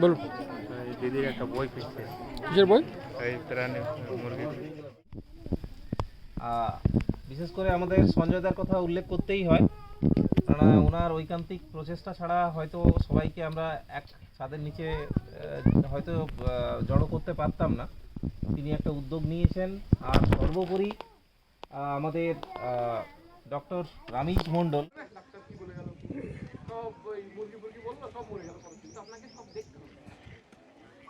বলুন। দিদির একটা বই ফিরছে কিসের বই? এই প্রাণী মুরগি। বিশেষ করে আমাদের সঞ্জয়দার কথা উল্লেখ করতেই হয়। কেননা ওনার ঐকান্তিক প্রচেষ্টা ছাড়া হয়তো সবাইকে আমরা এক ছাদের নিচে হয়তো জড়ো করতে পারতাম না। তিনি একটা উদ্যোগ নিয়েছেন। আর সর্বোপরি আমাদের ডক্টর রামিজ মণ্ডল। আপনাকে সব দেখতে হবে।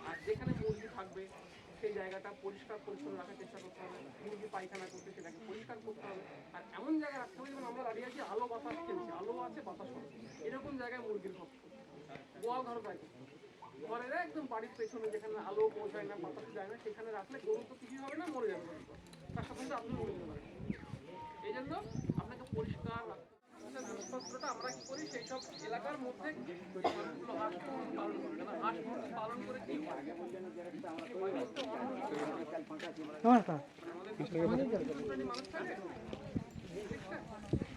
আর যেখানে মুরগি থাকবে সেই জায়গাটা পরিষ্কার পরিচ্ছন্ন রাখার চেষ্টা করতে হবে। মুরগি পায়খানা করতে সেটাকে পরিষ্কার করতে হবে। আর এমন জায়গায় রাখতে হবে যেমন আমরা দাঁড়িয়ে আছি, আলো বাতাস খেলছি, আলো আছে, বাতাস এরকম জায়গায় মুরগির ঘর। গোয়াল ঘর পাই ঘরের একদম বাড়ির পেছনে যেখানে আলো পৌঁছায় না, বাতাস যায় না, সেখানে রাখলে গরু তো কিছুই হবে না, মরে যাবে। তার সাথে আপনি মরে যেতে পারেন। এই জন্য আপনাকে পরিষ্কার রাখতে আমরা কি করি? সেই সব এলাকার মধ্যে মানুষগুলো হাঁস পালন করে। কেন হাঁস পালন করে কি? কি বলতে আমাদের শ্রেণির মানুষ থাকে?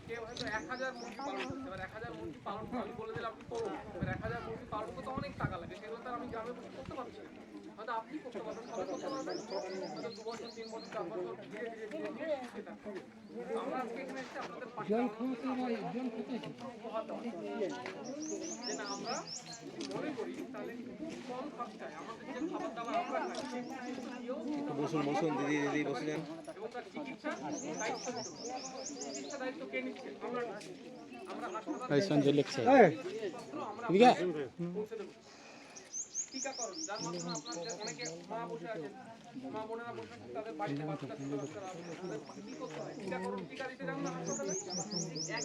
কেউ হয়তো এক হাজার মুরগি পালন করছে। এবার এক হাজার মুরগি পালন আমি বলে দিলাম আপনি করুন। এবার এক হাজার মুরগি পালন করতে অনেক টাকা লাগে। সেগুলো তো আমি গ্রামে বসে করতে পারছি না। হয়তো আপনি করতে পারবেন সবাই করতে পারবেন। হয়তো দু বছর তিন বছর চার বছর ধীরে ধীরে ধীরে ধীরে শিখে আমরা আজকে এখানে এসে আপনাদের পাশে যে না আমরা মনে করি তাহলে খুব কম খরচায় আমাদের যে খাবার দাবার আমরা খাই বসুন বসুন দিদি দিদি বসে যান। এবং তার চিকিৎসা দায়িত্ব চিকিৎসা দায়িত্ব কে নিচ্ছে? আমরা আমরা হাসপাতালে সঞ্জয় লিখছে জিনিসপত্র আমরা আপনাদের পৌঁছে দেবো তাহলে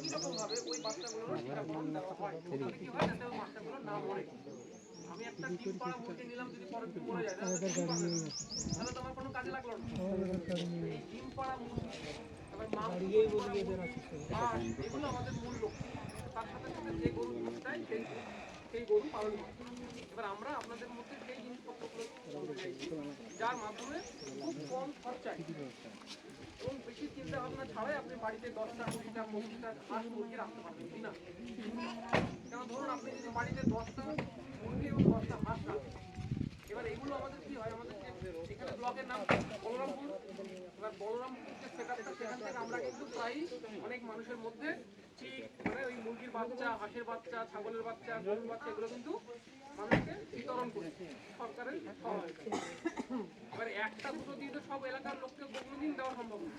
কি যাতে ওই বাচ্চাগুলো না মরে। আমি একটা ডিম পাড়া মুরগি নিলাম, যদি পরে দিন মরে যায়, তাহলে তো কি করবে? তাহলে তো আমার কোনো কাজে লাগল না। ডিম পাড়া মুরগি মা এগুলো আমাদের মূল লক্ষ্য। তার সাথে সাথে যে গরু দুধ দেয়, সেই সেই গরু পালন করে এবার আমরা আপনাদের মধ্যে সেই জিনিসপত্রগুলো যার মাধ্যমে খুব কম খরচায় এবং বেশি চিন্তা ভাবনা ছাড়াই আপনি বাড়িতে দশটা, কুড়িটা, পঁচিশটা হাঁস মুরগি রাখতে পারবেন, কি না? কেন ধরুন আপনি যদি বাড়িতে দশটা মুরগি এবং দশটা হাঁস রাখেন, এবার এগুলো আমাদের কি হয়? আমাদের এখানে ব্লকের নাম বলরামপুর। এবার বলরামপুর সেট আপটা সেখান থেকে আমরা কিন্তু প্রায় অনেক মানুষের মধ্যে। ঠিক মানে ওই মুরগির বাচ্চা, হাঁসের বাচ্চা, ছাগলের বাচ্চা, গরুর বাচ্চা, এগুলো কিন্তু মানুষকে বিতরণ করে, সরকারের এবার একটা, দুটো দিয়ে তো সব এলাকার লোককে কোনোদিন দেওয়া সম্ভব না।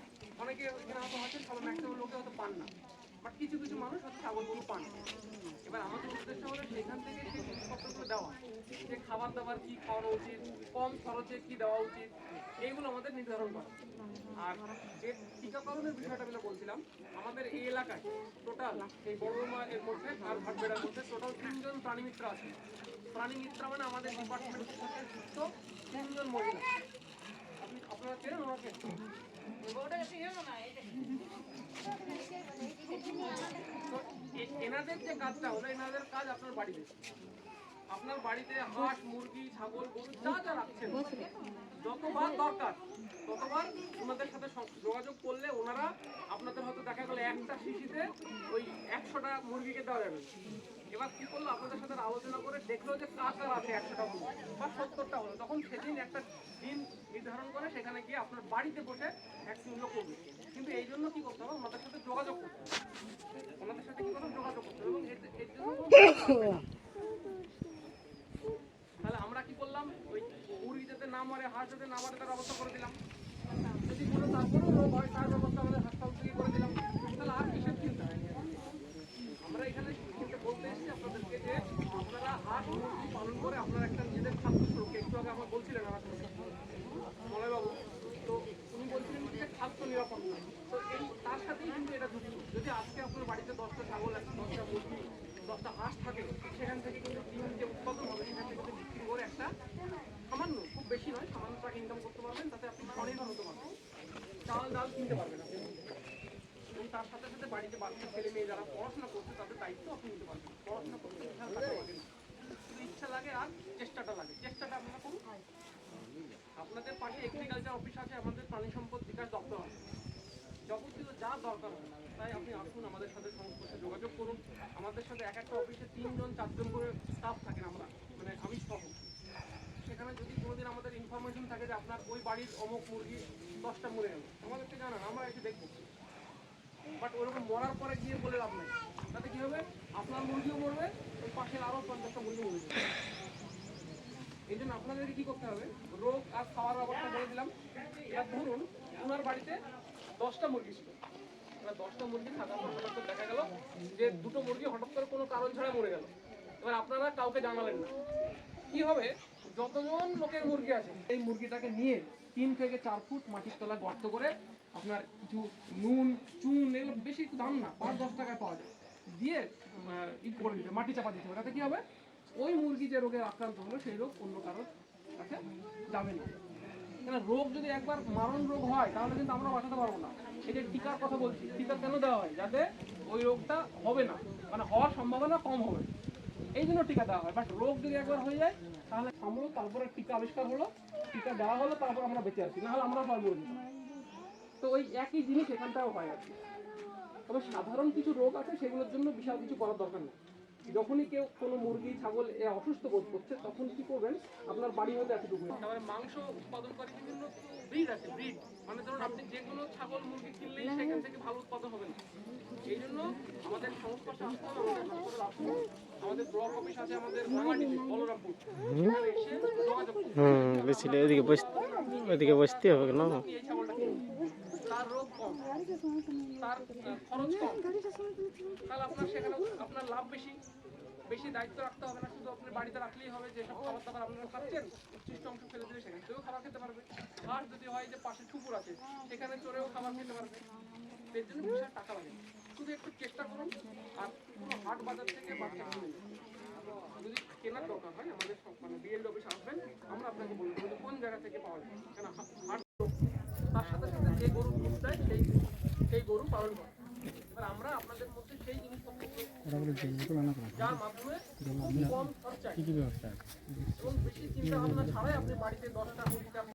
অনেকে এখানে হয়তো আছেন সব ম্যাক্সিমাম লোকে হয়তো পান না। বাট কিছু কিছু মানুষ ছাগল গরু পান। এবার আমাদের উদ্দেশ্য হলো সেখান থেকে সেই জিনিসপত্রগুলো দেওয়া যে খাবার দাবার কি খাওয়ানো উচিত, কম খরচে কি দেওয়া উচিত, এইগুলো আমাদের নির্ধারণ করা। আর যে টিকাকরণের বিষয়টা আমি বলছিলাম, আমাদের এই এলাকায় টোটাল এই বড়মা এর মধ্যে আর ভাটবেড়ার মধ্যে টোটাল তিনজন প্রাণী মিত্র আছে। প্রাণী মিত্র মানে আমাদের ডিপার্টমেন্টের সাথে যুক্ত তিনজন মহিলা। আপনি আপনারা চেনেন ওনাকে? এনাদের যে কাজটা হলো এনাদের কাজ আপনার বাড়িতে। আপনার বাড়িতে হাঁস, মুরগি, ছাগল, গরু, যা যা রাখছেন। যতবার দরকার, ততবার ওনাদের সাথে যোগাযোগ করলে ওনারা আপনাদের হয়তো দেখা গেলো একটা শিশিতে ওই একশোটা মুরগিকে দেওয়া যাবে। এবার কি করল? আপনাদের সাথে আলোচনা করে দেখল যে কার কার আছে একশোটা মুরগি। বা সত্তরটা হলো। তখন সেদিন একটা দিন নির্ধারণ করে সেখানে গিয়ে আপনার বাড়িতে বসে এক ভ্যাকসিনগুলো করবে। কিন্তু এই জন্য কি করতে হবে? ওনাদের সাথে যোগাযোগ করতে হবে। ওনাদের সাথে কি করতে যোগাযোগ করতে হবে। এবং এর জন্য কোনো খরচ লাগবে না। তাহলে আমরা কি করলাম ওই মুরগি যাতে না হাঁস যাতে না মারে তার করে দিলাম। যদি কোনো তারপরেও হয়, তার ব্যবস্থা আমাদের হাসপাতাল থেকে করে দিলাম। তাহলে আর কিসের চিন্তা? আমরা এখানে চিন্তা বলতে এসেছি আপনাদেরকে আপনারা হাঁস পালন করে আপনারা একটা নিজেদের খাদ্য সুরক্ষা। একটু আগে আমার বলছিলেন তো উনি বলছিলেন যে খাদ্য নিরাপত্তা তো তার সাথেই কিন্তু এটা যদি আজকে আপনার বাড়িতে দশটা ছাগল একটা দশটা মুরগি, দশটা হাঁস থাকে, সেখান থেকে কিন্তু ডিম যে উৎপাদন হবে সেখান থেকে কিন্তু বিক্রি করে একটা সামান্য খুব বেশি নয় সামান্য টাকা ইনকাম করতে পারবেন তাতে আপনি স্বনির্ভর হতে পারবেন চাল ডাল কিনতে পারবেন আপনি এবং তার সাথে সাথে বাড়িতে বাচ্চা, ছেলে মেয়ে যারা পড়াশোনা করছে, তাদের দায়িত্ব আপনি নিতে পারবেন। পড়াশোনা করতে বিশাল টাকা লাগে না। শুধু ইচ্ছা লাগে, আর চেষ্টাটা লাগে। চেষ্টাটা আপনারা করুন। আপনাদের পাশে এগ্রিকালচার অফিস আছে, আমাদের প্রাণী সম্পদ বিকাশ দপ্তর আছে। যাবতীয় যা দরকার হয় তাই আপনি আসুন, আমাদের সাথে সংস্পর্শে যোগাযোগ করুন। আমাদের সাথে এক একটা অফিসে তিনজন, চারজন করে স্টাফ থাকেন আমরা মানে আমি সহ। সেখানে যদি কোনোদিন আমাদের ইনফরমেশন থাকে যে আপনার ওই বাড়ির অমুক মুরগি দশটা মরে গেল, আমাদেরকে জানান, আমরা এসে দেখব। বাট ওরকম মরার পরে গিয়ে বলে লাভ নেই। তাতে কি হবে? আপনার মুরগিও মরবে, ওই পাশের আরও পঞ্চাশটা মুরগি মরে যাবে এই জন্য আপনাদেরকে কি করতে হবে? রোগ আর খাওয়ার ব্যাপারটা বলে দিলাম। এবার ধরুন ওনার বাড়িতে দশটা মুরগি ছিল। এবার দশটা মুরগি থাকার পর হঠাৎ করে দেখা গেল যে দুটো মুরগি হঠাৎ করে কোনো কারণ ছাড়া মরে গেল। এবার আপনারা কাউকে জানালেন না। কি হবে? যতজন লোকের মুরগি আছে, এই মুরগিটাকে নিয়ে তিন থেকে চার ফুট মাটির তলা গর্ত করে আপনার কিছু নুন, চুন, এগুলো বেশি একটু দাম না, পাঁচ, দশ টাকায় পাওয়া যায়। দিয়ে ই করে দিতে মাটি চাপা দিতে হবে। তাতে কি হবে? ওই মুরগি যে রোগে আক্রান্ত হলো, সেই রোগ অন্য কারোর কাছে যাবে না। কেন, রোগ যদি একবার মারণ রোগ হয়, তাহলে কিন্তু আমরা বাঁচাতে পারব না। এই যে টিকার কথা বলছি, টিকা কেন দেওয়া হয়? যাতে ওই রোগটা হবে না মানে হওয়ার সম্ভাবনা কম হবে। এই জন্য টিকা দেওয়া হয়। বাট রোগ যদি একবার হয়ে যায়, তাহলে সামলো, তারপরে টিকা আবিষ্কার হলো, টিকা দেওয়া হলো, তারপর আমরা বেঁচে আছি। নাহলে আমরা সবাই মরে যেতাম। তো ওই একই জিনিস এখানটাও হয় আর কি। তবে সাধারণ কিছু রোগ আছে সেগুলোর জন্য বিশাল কিছু করার দরকার নেই। যখনই কেউ কোনো মুরগি ছাগল এ অসুস্থ বোধ করছে তখন কি করবেন? আপনার বাড়ি হতে এতটুকু তারপরে মাংস উৎপাদনকারী বিভিন্ন ব্রিড আছে ব্রিড মানে ধরুন আপনি যে কোনো ছাগল মুরগি কিনলেই সেখান থেকে ভালো উৎপাদন হবে না। এই জন্য আমাদের সংস্পর্শে আসতে হবে আমাদের হাসপাতালে আসতে হবে। আমাদের ব্লক অফিস আছে আমাদের বলরামপুর। এসে যোগাযোগ ওইদিকে বসতে হবে না আপনি এই ছাগলটা কিনুন তার কম তার খরচ কম। তাহলে আপনার সেখানে আপনার লাভ বেশি। বেশি দায়িত্ব রাখতে হবে না, শুধু আপনি বাড়িতে রাখলেই হবে যে সব খাবার দাবার আপনারা খাচ্ছেন, উচ্ছিষ্ট অংশ ফেলে দিলে খাবার খেতে পারবে। আর যদি হয় যে পাশে ঠুকুর আছে, সেখানে চড়েও খাবার খেতে পারবে। এর জন্য বিশাল টাকা লাগে। শুধু একটু চেষ্টা করুন, আর কোনো হাট বাজার থেকে বাচ্চা কিনে যদি কেনার দরকার হয়, আমাদের মানে বিএল অফিস আসবেন, আমরা আপনাকে বলব কোন জায়গা থেকে পাওয়া যায়। কেন তার সাথে সাথে যে গরু দুধ দেয় সেই সেই গরু পালন করে। এবার আমরা আপনাদের মধ্যে সেই জিনিসপত্র যার মাধ্যমে কম খরচায়। এবং বেশি চিন্তা ভাবনা ছাড়াই আপনি বাড়িতে দশটা